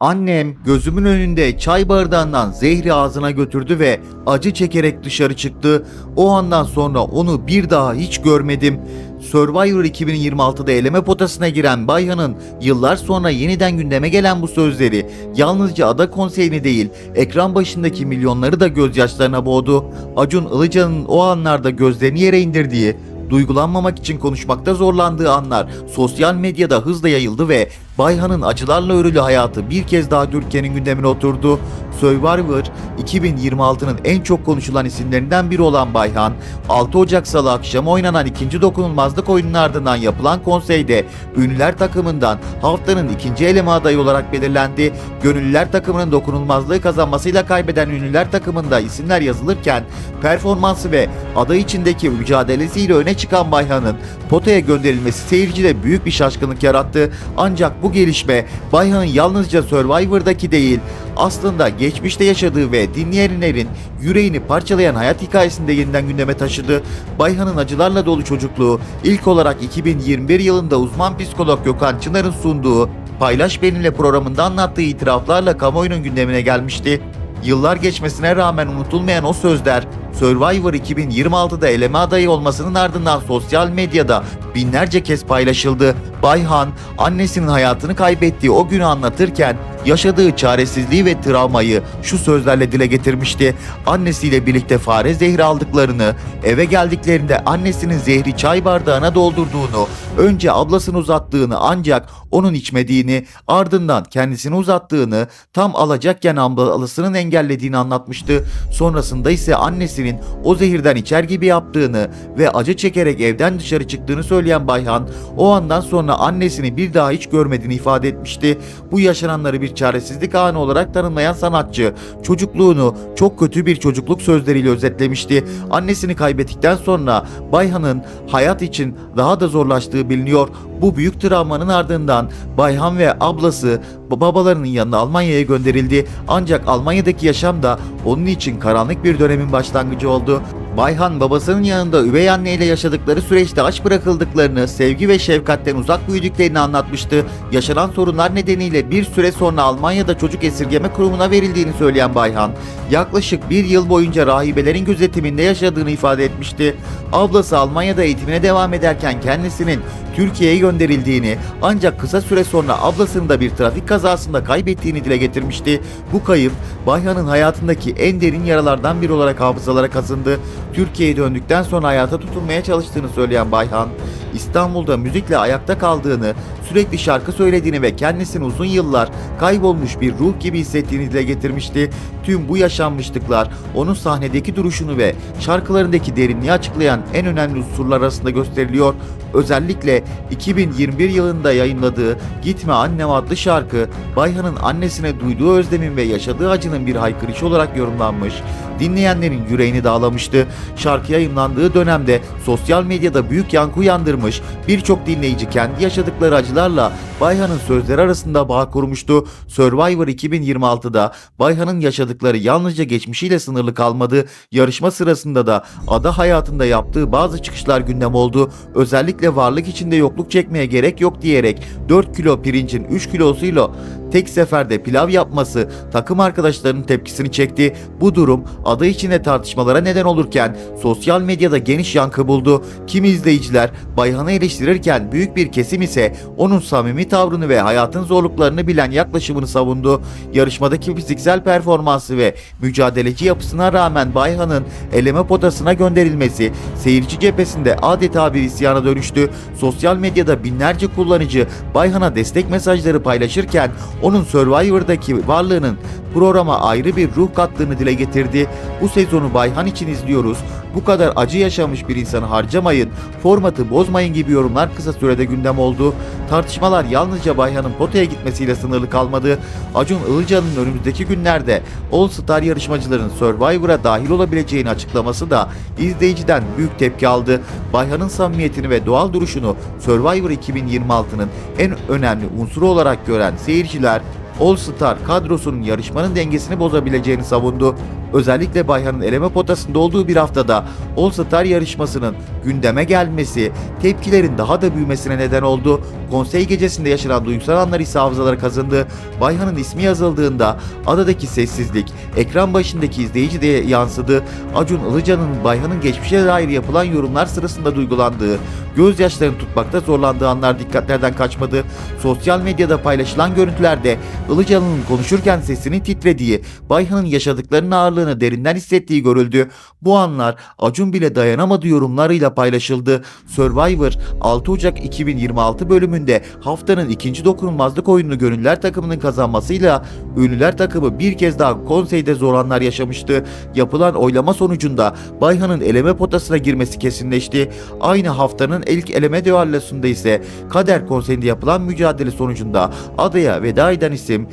Annem gözümün önünde çay bardağından zehri ağzına götürdü ve acı çekerek dışarı çıktı. O andan sonra onu bir daha hiç görmedim. Survivor 2026'da eleme potasına giren Bayhan'ın yıllar sonra yeniden gündeme gelen bu sözleri yalnızca ada konseyini değil ekran başındaki milyonları da gözyaşlarına boğdu. Acun Ilıcalı'nın o anlarda gözlerini yere indirdiği, duygulanmamak için konuşmakta zorlandığı anlar sosyal medyada hızla yayıldı ve Bayhan'ın acılarla örülü hayatı bir kez daha Türkiye'nin gündemine oturdu. Survivor 2026'nın en çok konuşulan isimlerinden biri olan Bayhan, 6 Ocak Salı akşamı oynanan ikinci dokunulmazlık oyunun ardından yapılan konseyde ünlüler takımından haftanın ikinci eleme adayı olarak belirlendi. Gönüllüler takımının dokunulmazlığı kazanmasıyla kaybeden ünlüler takımında isimler yazılırken performansı ve aday içindeki mücadelesiyle öne çıkan Bayhan'ın potaya gönderilmesi seyircide büyük bir şaşkınlık yarattı. Ancak bu gelişme Bayhan'ın yalnızca Survivor'daki değil aslında geçmişte yaşadığı ve dinleyenlerin yüreğini parçalayan hayat hikayesini de yeniden gündeme taşıdı. Bayhan'ın acılarla dolu çocukluğu ilk olarak 2021 yılında uzman psikolog Gökhan Çınar'ın sunduğu Paylaş Benimle programında anlattığı itiraflarla kamuoyunun gündemine gelmişti. Yıllar geçmesine rağmen unutulmayan o sözler Survivor 2026'da eleme adayı olmasının ardından sosyal medyada binlerce kez paylaşıldı. Bayhan annesinin hayatını kaybettiği o günü anlatırken yaşadığı çaresizliği ve travmayı şu sözlerle dile getirmişti. Annesiyle birlikte fare zehri aldıklarını, eve geldiklerinde annesinin zehri çay bardağına doldurduğunu, önce ablasını uzattığını ancak onun içmediğini, ardından kendisini uzattığını, tam alacakken ablasının engellediğini anlatmıştı. Sonrasında ise annesinin o zehirden içer gibi yaptığını ve acı çekerek evden dışarı çıktığını söyleyen Bayhan, o andan sonra annesini bir daha hiç görmediğini ifade etmişti. Bu yaşananları bir çaresizlik anı olarak tanımlayan sanatçı, çocukluğunu çok kötü bir çocukluk sözleriyle özetlemişti. Annesini kaybettikten sonra Bayhan'ın hayat için daha da zorlaştığı biliniyor. Bu büyük travmanın ardından Bayhan ve ablası babalarının yanına Almanya'ya gönderildi. Ancak Almanya'daki yaşam da onun için karanlık bir dönemin başlangıcı oldu. Bayhan babasının yanında üvey anneyle yaşadıkları süreçte aç bırakıldıklarını, sevgi ve şefkatten uzak büyüdüklerini anlatmıştı. Yaşanan sorunlar nedeniyle bir süre sonra Almanya'da çocuk esirgeme kurumuna verildiğini söyleyen Bayhan, yaklaşık bir yıl boyunca rahibelerin gözetiminde yaşadığını ifade etmişti. Ablası Almanya'da eğitimine devam ederken kendisinin Türkiye'ye gönderildiğini ancak kısa süre sonra ablasını da bir trafik kazasında kaybettiğini dile getirmişti. Bu kayıp Bayhan'ın hayatındaki en derin yaralardan biri olarak hafızalara kazındı. Türkiye'ye döndükten sonra hayata tutunmaya çalıştığını söyleyen Bayhan, İstanbul'da müzikle ayakta kaldığını, sürekli şarkı söylediğini ve kendisini uzun yıllar kaybolmuş bir ruh gibi hissettiğini dile getirmişti. Tüm bu yaşanmışlıklar onun sahnedeki duruşunu ve şarkılarındaki derinliği açıklayan en önemli unsurlar arasında gösteriliyor. Özellikle 2021 yılında yayınladığı Gitme Annem adlı şarkı Bayhan'ın annesine duyduğu özlemin ve yaşadığı acının bir haykırışı olarak yorumlanmış. Dinleyenlerin yüreğini dağlamıştı. Şarkı yayınlandığı dönemde sosyal medyada büyük yankı uyandırmış. Birçok dinleyici kendi yaşadıkları acılarla Bayhan'ın sözleri arasında bağ kurmuştu. Survivor 2026'da Bayhan'ın yaşadıkları yalnızca geçmişiyle sınırlı kalmadı. Yarışma sırasında da ada hayatında yaptığı bazı çıkışlar gündem oldu. Özellikle varlık içinde yokluk çekmeye gerek yok diyerek 4 kilo pirincin 3 kilosuyla tek seferde pilav yapması takım arkadaşlarının tepkisini çekti. Bu durum aday içinde tartışmalara neden olurken sosyal medyada geniş yankı buldu. Kimi izleyiciler Bayhan'ı eleştirirken büyük bir kesim ise onun samimi tavrını ve hayatın zorluklarını bilen yaklaşımını savundu. Yarışmadaki fiziksel performansı ve mücadeleci yapısına rağmen Bayhan'ın eleme potasına gönderilmesi seyirci cephesinde adeta bir isyana dönüştü. Sosyal medyada binlerce kullanıcı Bayhan'a destek mesajları paylaşırken onun Survivor'daki varlığının programa ayrı bir ruh kattığını dile getirdi. Bu sezonu Bayhan için izliyoruz. Bu kadar acı yaşamış bir insanı harcamayın, formatı bozmayın gibi yorumlar kısa sürede gündem oldu. Tartışmalar yalnızca Bayhan'ın potaya gitmesiyle sınırlı kalmadı. Acun Ilıcalı'nın önümüzdeki günlerde All Star yarışmacıların Survivor'a dahil olabileceğini açıklaması da izleyiciden büyük tepki aldı. Bayhan'ın samimiyetini ve doğal duruşunu Survivor 2026'nın en önemli unsuru olarak gören seyirciler All Star kadrosunun yarışmanın dengesini bozabileceğini savundu. Özellikle Bayhan'ın eleme potasında olduğu bir haftada All Star yarışmasının gündeme gelmesi tepkilerin daha da büyümesine neden oldu. Konsey gecesinde yaşanan duygusal anlar ise hafızalara kazındı. Bayhan'ın ismi yazıldığında adadaki sessizlik ekran başındaki izleyici de yansıdı. Acun Ilıcalı'nın Bayhan'ın geçmişe dair yapılan yorumlar sırasında duygulandığı, gözyaşlarını tutmakta zorlandığı anlar dikkatlerden kaçmadı. Sosyal medyada paylaşılan görüntülerde Ilıcalı'nın konuşurken sesinin titrediği, Bayhan'ın yaşadıklarının ağırlığını derinden hissettiği görüldü. Bu anlar Acun bile dayanamadı yorumlarıyla paylaşıldı. Survivor 6 Ocak 2026 bölümünde haftanın ikinci dokunulmazlık oyununu gönüller takımının kazanmasıyla ünlüler takımı bir kez daha konseyde zor anlar yaşamıştı. Yapılan oylama sonucunda Bayhan'ın eleme potasına girmesi kesinleşti. Aynı haftanın ilk eleme düellosunda ise Kader konseyinde yapılan mücadele sonucunda adaya veda eden isim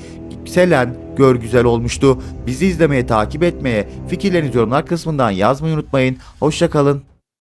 Selen Görgüzel olmuştu. Bizi izlemeye, takip etmeye, fikirlerinizi yorumlar kısmından yazmayı unutmayın. Hoşçakalın.